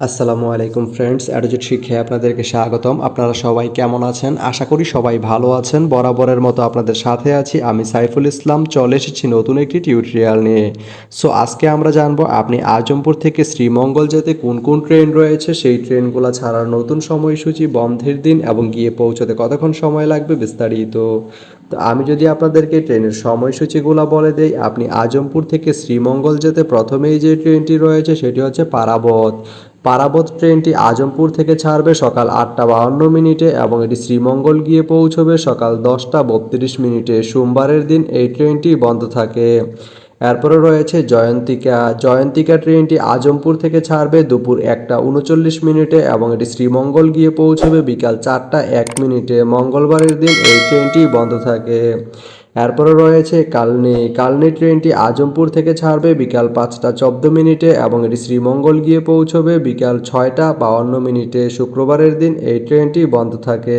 আসসালামু আলাইকুম ফ্রেন্ডস অ্যাডোজেট শিক্ষায় আপনাদেরকে স্বাগতম। আপনারা সবাই কেমন আছেন? আশা করি সবাই ভালো আছেন। বরাবরের মতো আপনাদের সাথে আছি আমি সাইফুল ইসলাম। চলে এসেছি নতুন একটি টিউটোরিয়াল নিয়ে। সো আজকে আমরা জানব, আপনি আজমপুর থেকে শ্রীমঙ্গল যেতে কোন কোন ট্রেন রয়েছে? সেই ট্রেনগুলো ছাড়ার নতুন সময়সূচি, বন্ধের দিন এবং গিয়ে পৌঁছতে কতক্ষণ সময় লাগবে বিস্তারিত। তো আমি যদি আপনাদেরকে ট্রেনের সময়সূচিগুলো বলে দেই, আপনি আজমপুর থেকে শ্রীমঙ্গল যেতে প্রথমেই যে ট্রেনটি রয়েছে, সেটি হচ্ছে পারাবত। পারাবত ট্রেনটি আজমপুর থেকে ছাড়বে সকাল আটটা বাহান্ন মিনিটে এবং এটি শ্রীমঙ্গল গিয়ে পৌঁছবে সকাল দশটা বত্রিশ মিনিটে। সোমবারের দিন এই ট্রেনটি বন্ধ থাকে। এরপরে রয়েছে জয়ন্তিকা। জয়ন্তিকা ট্রেনটি আজমপুর থেকে ছাড়বে দুপুর একটা উনচল্লিশ মিনিটে এবং এটি শ্রীমঙ্গল গিয়ে পৌঁছবে বিকাল চারটা এক মিনিটে। মঙ্গলবারের দিন এই ট্রেনটি বন্ধ থাকে। এরপরে রয়েছে কালনি। কালনি ট্রেনটি আজমপুর থেকে ছাড়বে বিকাল পাঁচটা চোদ্দ মিনিটে এবং এটি শ্রীমঙ্গল গিয়ে পৌঁছবে বিকাল ছয়টা বাউন্ন মিনিটে। শুক্রবারের দিন এই ট্রেনটি বন্ধ থাকে।